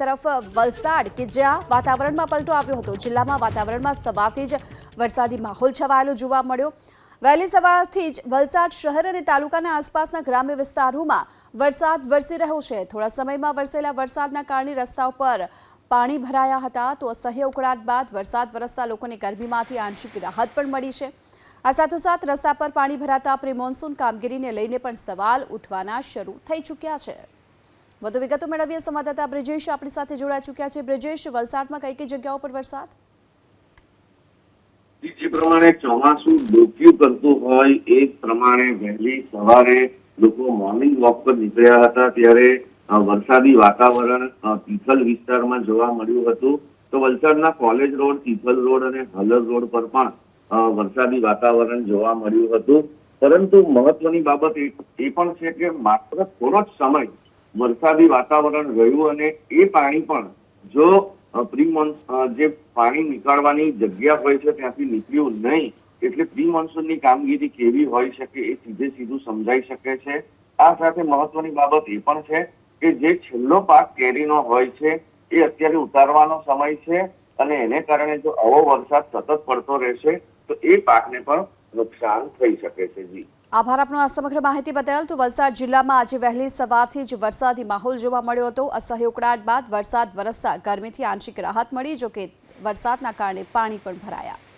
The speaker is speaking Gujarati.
તરફ વલસાડ કે જ્યાં વાતાવરણમાં પલટો આવ્યો હતો. જિલ્લામાં વાતાવરણમાં સવારથી જ વરસાદી માહોલ છવાયેલો જોવા મળ્યો. વહેલી સવારથી જ વલસાડ શહેર અને તાલુકાના આસપાસના ગ્રામ્ય વિસ્તારોમાં વરસાદ વરસી રહ્યો છે. થોડા સમયમાં વરસેલા વરસાદના કારણે રસ્તાઓ પર પાણી ભરાયા હતા તો અસહ્ય ઉકળાટ બાદ વરસાદ વરસતા લોકોને ગરમીમાંથી આંશિક રાહત પણ મળી છે. આ સાથોસાથ રસ્તા પર પાણી ભરાતા પ્રી મોન્સૂન કામગીરીને લઈને પણ સવાલ ઉઠવાના શરૂ થઈ ચૂક્યા છે. વધુ વિગતો મેળવીએ સંવાદદાતા બ્રિજેશ આપણી સાથે જોડાઈ ચૂક્યા છે. બ્રિજેશ, વલસાડમાં કઈ કઈ જગ્યાઓ પર વરસાદ? જે પ્રમાણે ચોમાસું ડોક્યું કરતું હોય, એ પ્રમાણે વહેલી સવારે લોકો મોર્નિંગ વોક પર નીકળ્યા હતા. ત્યારે વરસાદી વાતાવરણ તીથલ વિસ્તારમાં જોવા મળ્યું હતું. તો વલસાડના કોલેજ રોડ, તિથલ રોડ અને હલર રોડ પર પણ વરસાદી વાતાવરણ જોવા મળ્યું હતું. પરંતુ મહત્વની બાબત એ પણ છે કે માત્ર થોડો જ સમય વરસાદી વાતાવરણ રહ્યું અને એ પાણી પણ જો પ્રી જે પાણી નીકળવાની જગ્યા હોય છે ત્યાંથી નીકળ્યું નહીં, એટલે પ્રી મોન્સૂનની કામગીરી કેવી હોઈ શકે એ સીધે સીધું સમજાઈ શકે છે. આ સાથે મહત્વની બાબત એ પણ છે કે જે છેલ્લો પાક કેરીનો હોય છે, એ અત્યારે ઉતારવાનો સમય છે અને એને કારણે જો આવો વરસાદ સતત પડતો રહેશે, તો એ પાકને પણ નુકસાન થઈ શકે છે જી. આભાર આપનો આ સમગ્ર માહિતી બદલ. તો વલસાડ જિલ્લામાં આજે વહેલી સવારથી જ વરસાદી માહોલ જોવા મળ્યો હતો. અસહ્ય ઉકળાટ બાદ વરસાદ વરસતા ગરમીથી આંશિક રાહત મળી, જોકે વરસાદના કારણે પાણી પણ ભરાયા.